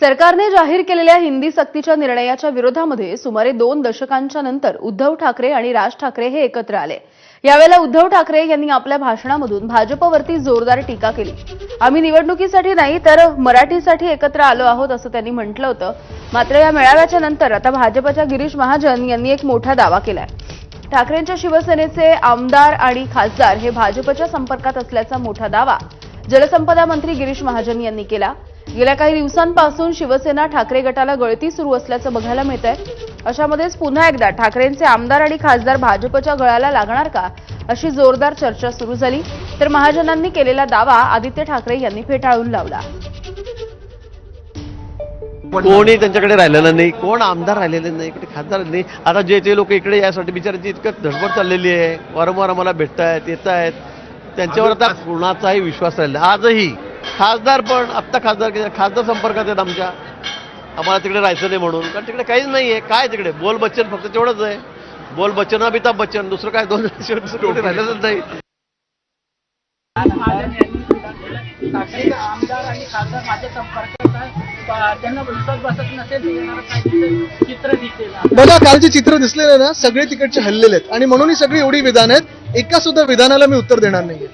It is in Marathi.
सरकारने जाहीर केलेल्या हिंदी सक्तीच्या निर्णयाच्या विरोधामध्ये सुमारे दोन दशकांच्या नंतर उद्धव ठाकरे आणि राज ठाकरे हे एकत्र आले. यावेळेला उद्धव ठाकरे यांनी आपल्या भाषणामधून भाजपवरती जोरदार टीका केली. आम्ही निवडणुकीसाठी नाही तर मराठीसाठी एकत्र आलो आहोत असं त्यांनी म्हटलं होतं. मात्र या मेळाव्याच्या नंतर आता भाजपच्या गिरीश महाजन यांनी एक मोठा दावा केलाय. ठाकरेंच्या शिवसेनेचे आमदार आणि खासदार हे भाजपच्या संपर्कात असल्याचा मोठा दावा जलसंपदा मंत्री गिरीश महाजन यांनी केला. गेल्या काही दिवसांपासून शिवसेना ठाकरे गटाला गळती सुरू असल्याचं बघायला मिळत आहे अशामध्येच पुन्हा एकदा ठाकरेंचे आमदार आणि खासदार भाजपच्या गळाला लागणार का अशी जोरदार चर्चा सुरू झाली. तर महाजनांनी केलेला दावा आदित्य ठाकरे यांनी फेटाळून लावला. कोणी त्यांच्याकडे राहिलेलं नाही. कोण आमदार राहिलेले नाही इकडे खासदार नाही. आता जे जे लोक इकडे यासाठी बिचारांची इतकं धडपड चाललेली आहे. वारंवार आम्हाला भेटतायत येत आहेत त्यांच्यावर आता कुणाचाही विश्वास राहिला आजही खासदार पण आत्ता खासदार खासदार संपर्कात आहेत आमच्या. आम्हाला तिकडे राहायचं नाही म्हणून. कारण तिकडे काहीच नाही आहे काय तिकडे? बोल बच्चन फक्त तेवढंच आहे. बोल बच्चन अमिताभ बच्चन दुसरं काय? दोन राहिलेलंच नाही. ठाकरे आमदार आणि खासदार माझ्या संपर्कात आहेत. प- त्यांना विश्वास बसत नसेल तर येणारं काहीतरी चित्र दिसेल. बघा काल जे चित्र दिसलेले ना सगळे तिकडचे हल्लेले आहेत. आणि म्हणून ही सगळी एवढी विधान आहेत. एका सुद्धा विधानाला मी उत्तर देणार नाही